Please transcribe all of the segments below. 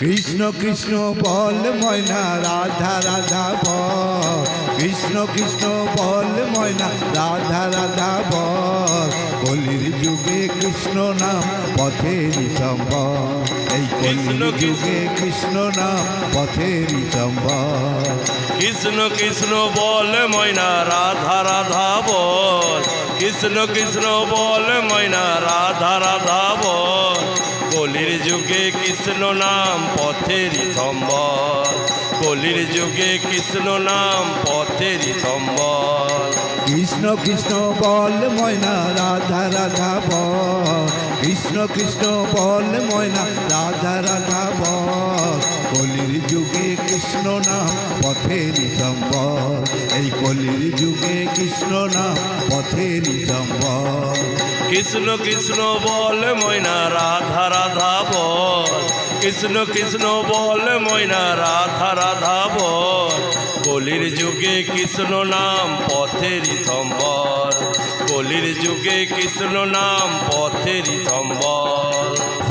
কৃষ্ণ কৃষ্ণ বল ময়না রাধা রাধা বল। কৃষ্ণ কৃষ্ণ বল ময়না রাধা রাধা বল। কলির যুগে কৃষ্ণ নাম পথের সম্বল। এই কলির যুগে কৃষ্ণ নাম পথের সম্বল। কৃষ্ণ কৃষ্ণ বল ময়না রাধা রাধা বল। কৃষ্ণ কৃষ্ণ বল ময়না রাধা রাধা বল। কলির যুগে কৃষ্ণ নাম পথের সম্বল। কলির যুগে কৃষ্ণ নাম পথের সম্বল। কৃষ্ণ কৃষ্ণ বল ময়না, রাধা রাধা বল। কৃষ্ণ কৃষ্ণ বল ময়না, রাধা রাধা বল। কলির যুগে কৃষ্ণ নাম পথের সম্বল। এই কলির যুগে কৃষ্ণ নাম পথের সম্বল। কৃষ্ণ কৃষ্ণ বল ময়না রাধা রাধা বল। কৃষ্ণ কৃষ্ণ বল ময়না রাধা রাধা বল। কলির যুগে কৃষ্ণ নাম পথের সম্বল। কলির যুগে কৃষ্ণ নাম পথের সম্বল।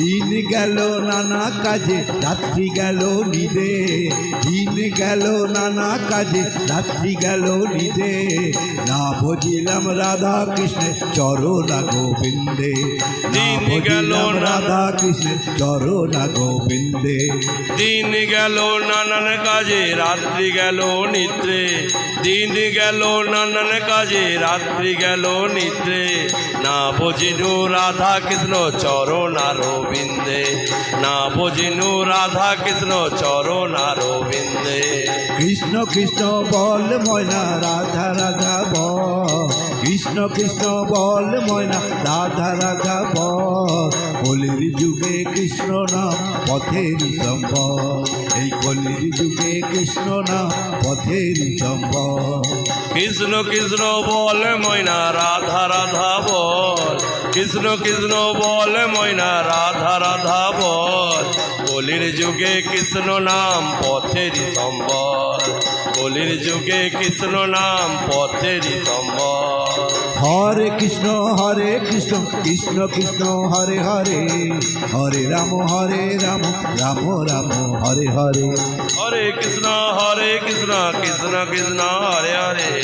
দিন গেল নানা কাজে রাত্রি গেল নিদে। দিন গেল নানা কাজে রাত্রি গেল নিদে। না বুঝিলাম রাধা কৃষ্ণের চরণা গোবিন্দে। না দিন গেল রাধা কৃষ্ণের চরণা গোবিন্দে। দিন গেল নানান কাজে রাত্রি গেল নিদ্রে। দিন গেল নানান কাজে রাত্রি গেল নিদ্রে। না বুঝিনু রাধা কৃষ্ণ চরণ আরবিন্দে না বুঝিনু রাধা কৃষ্ণ চরণ আরবিন্দে কৃষ্ণ কৃষ্ণ বল ময়না রাধা রাধা বল। কৃষ্ণ কৃষ্ণ বল ময়না রাধা রাধা বল। কলির যুগে কৃষ্ণ নাম পথের সম্বল। এই কলির যুগে কৃষ্ণ নাম পথের সম্বল। কৃষ্ণ কৃষ্ণ বল ময়না রাধা রাধা বল। কৃষ্ণ কৃষ্ণ বল, ময়না রাধা রাধা বল। কলির যুগে কৃষ্ণ নাম পথের সম্বল। কলির যুগে কৃষ্ণ নাম পথের সম্বল। হরে কৃষ্ণ হরে কৃষ্ণ কৃষ্ণ কৃষ্ণ, হরে হরে। হরে রাম হরে রাম রাম রাম, হরে হরে। হরে কৃষ্ণ হরে কৃষ্ণ কৃষ্ণ কৃষ্ণ হরে হরে।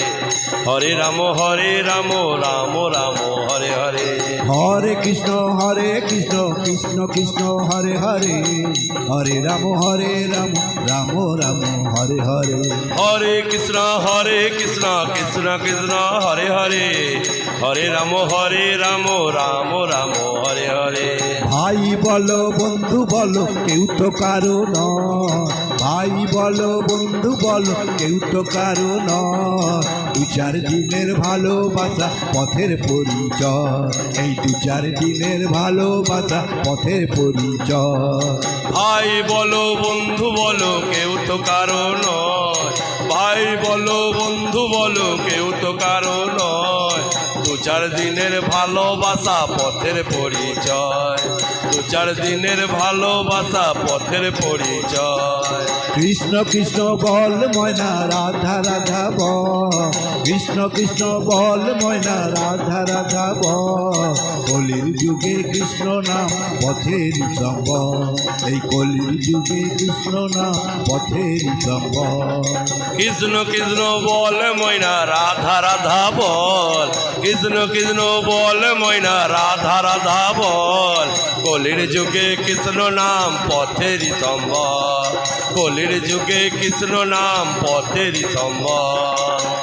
হরে রাম হরে রাম রাম রাম হরে হরে। হরে কৃষ্ণ হরে কৃষ্ণ কৃষ্ণ কৃষ্ণ হরে হরে। হরে রাম হরে রাম রাম রাম হরে হরে। হরে কৃষ্ণ হরে কৃষ্ণ কৃষ্ণ কৃষ্ণ হরে হরে। হরে রাম হরে রাম রাম রাম হরে হরে। ভাই বলো বন্ধু বলো কেউ তো কারও নয়। ভাই বলো, বন্ধু বলো, কেউ তো কারও দু চার দিনের ভালোবাসা, পথের পরিচয়। এই দু চার দিনের ভালোবাসা, পথের পরিচয়। ভাই বলো, বন্ধু বলো, কেউ তো কারও নয়। ভাই বলো, বন্ধু বলো, কেউ তো কারও নয়। দু চার দিনের ভালোবাসা, পথের পরিচয়। চার দিনের ভালোবাসা পথের পরিচয়। কৃষ্ণ কৃষ্ণ বল ময়না, রাধা রাধা বল। কৃষ্ণ কৃষ্ণ বল ময়না, রাধা রাধা বল। কলির যুগে কৃষ্ণ নাম পথের সম্বল। এই কলির যুগে কৃষ্ণ নাম পথের সম্বল। কৃষ্ণ কৃষ্ণ বল ময়না, রাধা রাধা বল। কৃষ্ণ কৃষ্ণ বল ময়না, রাধা রাধা বল। কলির যুগে কৃষ্ণ নাম পথের সম্বল। কলির যুগে কৃষ্ণ নাম পথের সম্বল।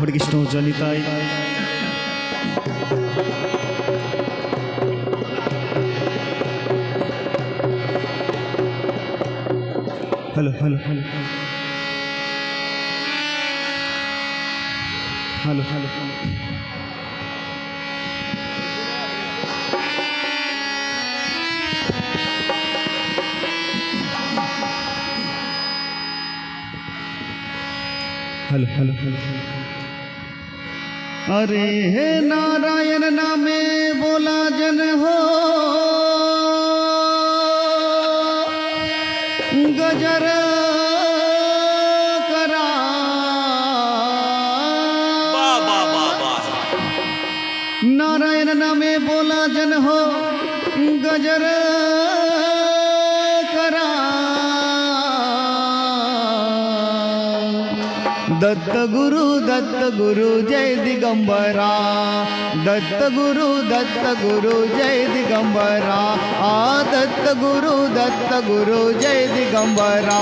Hare Krishna জনিতাই hello hello hello hello hello hello hello hello અરે હે નારાયણ નામે બોલા જન હો. गुरु जय दिगंबरा। दत्त गुरु दत्त गुरु जय दिगंबरा। आ दत्त गुरु दत्त गुरु जय दिगंबरा।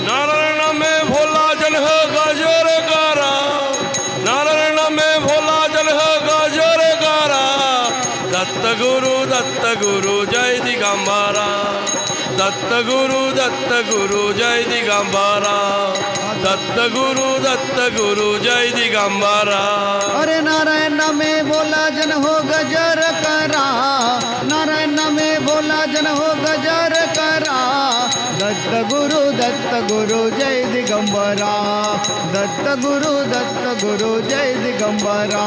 नारायण में भोला जन है गजर गारा। नारायण में भोला जन है गजर गारा। दत्त गुरु दत्त गुरु जय दिगंबरा। दत्तगुरु दत्तगुरु जय दिगंबरा दत्तगुरु दत्तगुरु जय दिगंबरा अरे नारायण नामे बोला जन हो गजर दत्त गुरु दत्त गुरु, जय दिगंबरा। दत्त गुरु दत्त गुरु, जय दिगंबरा।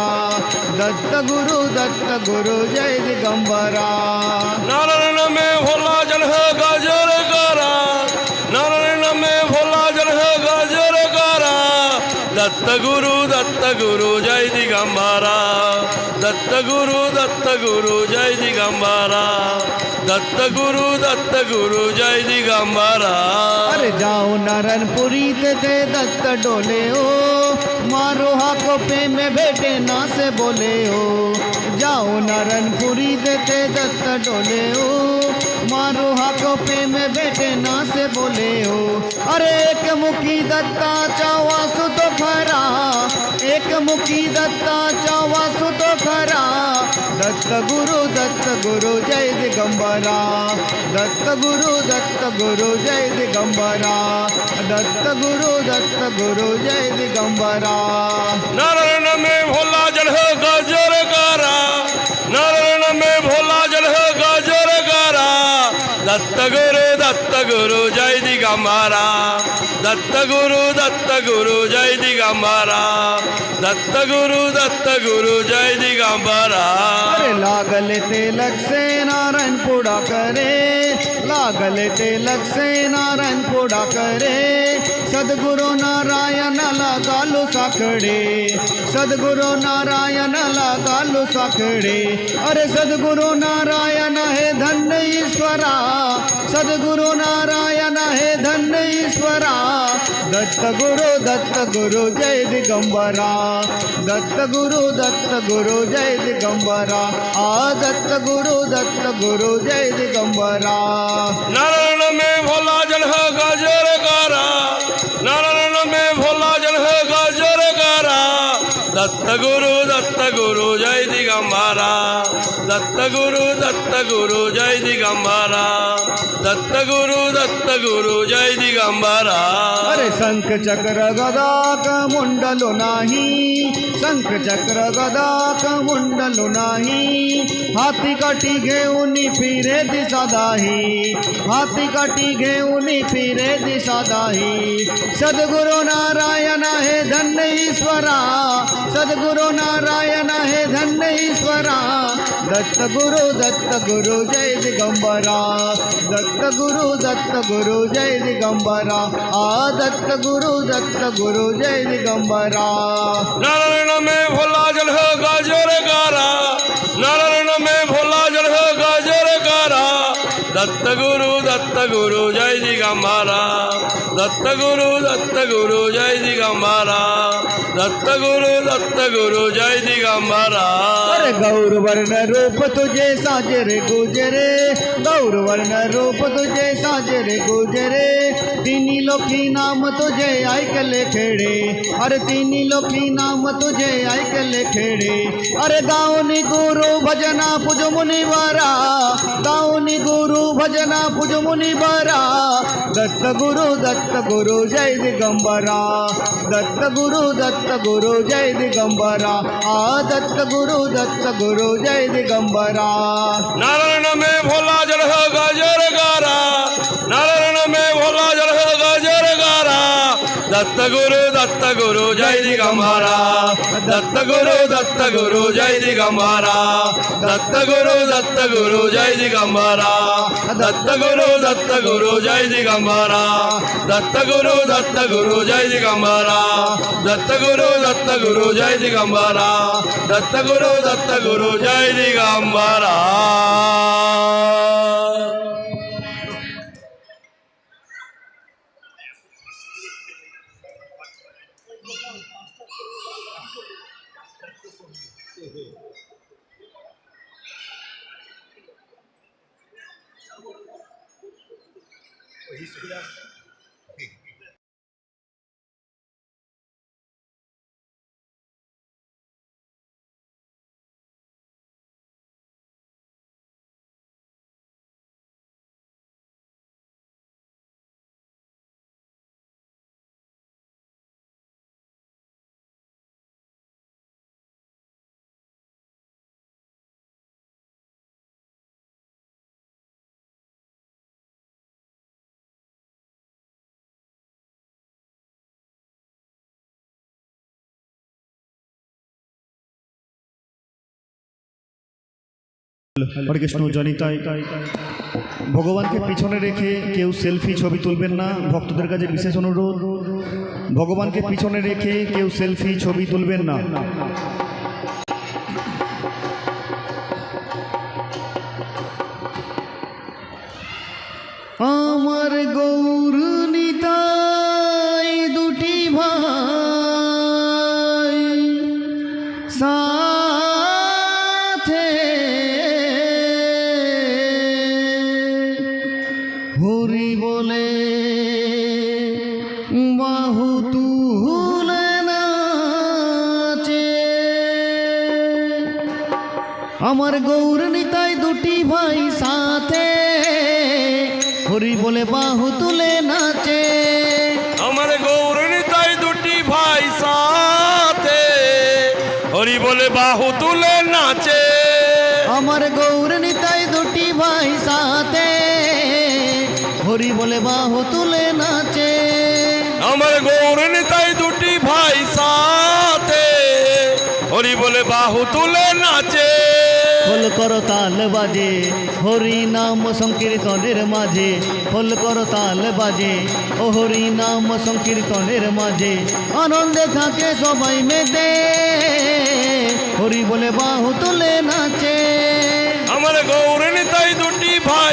दत्त गुरु दत्त गुरु, जय दिगंबरा। नारायण में भोला जन है गजर गारा नारायण में दत्त गुरु दत्त गुरु जय दिगंबरा। दत्त गुरु दत्त गुरु जय दिगंबरा। दत्त गुरु दत्त गुरु जय दिगंबरा। अरे जाओ नारायणपुरी ते दत्त डोले ओ मारो हाको पे में बेटे ना से बोले हो। जाओ नारनपुरी देते दत्त डोले हो। मारो हाको पे में बेटे ना से बोले हो। अरे एक मुखी दत्ता चावा मुखी दत्ता चावा सुतो खरा। दत्त गुरु दत्त गुरु, जय दिगंबरा। दत्त गुरु दत्त गुरु, जय दिगंबरा। दत्त गुरु दत्त गुरु, जय दिगंबरा। नारायण में भोला जल दत्त गुरु दत्त गुरु जय दिगंबरा दत्त गुरु दत्त गुरु जय दिगंबरा दत्त गुरु दत्त गुरु जय दिगंबरा अरे लागल तिलक से नारायण पुड़ा करे लागल तिलक से नारायण पुड़ा करे सदगुरु नारायण लगालू साखड़े। सदगुरु नारायण लगालू साखड़े। अरे सदगुरु नारायण है धन्य ईश्वरा। सदगुरु नारायण है धन्य ईश्वरा। दत्त गुरु दत्त गुरु, जय दिगंबरा। दत्त गुरु दत्त गुरु, जय दिगंबरा। आ दत्त गुरु दत्त गुरु, जय दिगंबरा। दत्त गुरु दत्त गुरु जय दिगंबरा। दत्त गुरु दत्त गुरु जय दिगंबरा। दत्त गुरु दत्त गुरु जय दिगंबरा। अरे शंख चक्र गदा का मुंडलो नाही। शंख चक्र गदा का मुंडलो नाही। हाती काठी घेऊन फिरे दिशा दाही। हाती काठी घेऊन फिरे दिशा दाही। सद्गुरु नारायण हे धन्य ईश्वरा। सद्गुरु नारायण हे धन्य ईश्वरा। दत्त गुरु दत्त गुरु जय दिगंबरा। दत्त गुरु दत्त गुरु जय दिगंबरा। आ दत्त गुरु दत्त गुरु जय दिगंबरा। नारायण में भोला जल है, गजर गारा। नारायण में भोला जल गजर गारा दत्त गुरु। दत्त गुरु जय दिगंबरा। दत्त गुरु दत्त गुरु जय दिगंबरा। दत्त गुरु दत्त गुरु जय दिगंबरा। अरे गौर वर्ण रूप तुझे साजरे गुजरे गौर वर्ण रूप तुझे साजरे गुजरे। तिन्ही लोकी नाम तुझे ऐकले खेडे। अरे तिन्ही लोकी नाम तुझे ऐकले खेडे। अरे गावनी गुरु भजना पुज मुनिवारा गावनी गुरु भजना पुज मुनिवारा दत्त गुरु दत्त गुरु, जय दिगंबरा। दत्त गुरु दत्त गुरु, जय दिगंबरा। आ दत्त गुरु दत्त गुरु, जय दिगंबरा। नारायण में भोला దత్తగురు దత్తగురు జై దిగంబరా. దత్తగురు దత్తగురు జై దిగంబరా. దత్తగురు దత్తగురు జై దిగంబరా. దత్తగురు దత్తగురు జై దిగంబరా. దత్తగురు దత్తగురు జై దిగంబరా. దత్తగురు దత్తగురు జై దిగంబరా. దత్తగురు దత్తగురు జై దిగంబరా. হরে কৃষ্ণ জনিতাই ভগবানকে পিছনে রেখে কেউ সেলফি ছবি তুলবেন না, ভক্তদের কাছে বিশেষ অনুরোধ। ভগবানকে পিছনে রেখে কেউ সেলফি ছবি তুলবেন না। আমার গৌর বাহু তুলে নাচে। আমার গৌর নিতাই দুটি ভাই সাথে হরি বলে বাহু তুলে নাচে। আমার গৌরী তাই দুটি ভাই সাথে হরি বলে বাহু তুলে নাচে। আমার গৌর হরি বলে বাহু তুলে নাচে। আমার গৌরী তাই দুটি ভাই সাথে হরি বলে বাহু তুলে নাচে। ফল কর তাল বাজে হরি নাম সংকীর্তনের মাঝে। ফল কর তাল বাজে ও হরি নাম সংকীর্তনের মাঝে। আনন্দে থাকে সবাই মেতে হরি বলে বাহু তুলে নাচে। আমার গৌরী তাই দুটি ভাই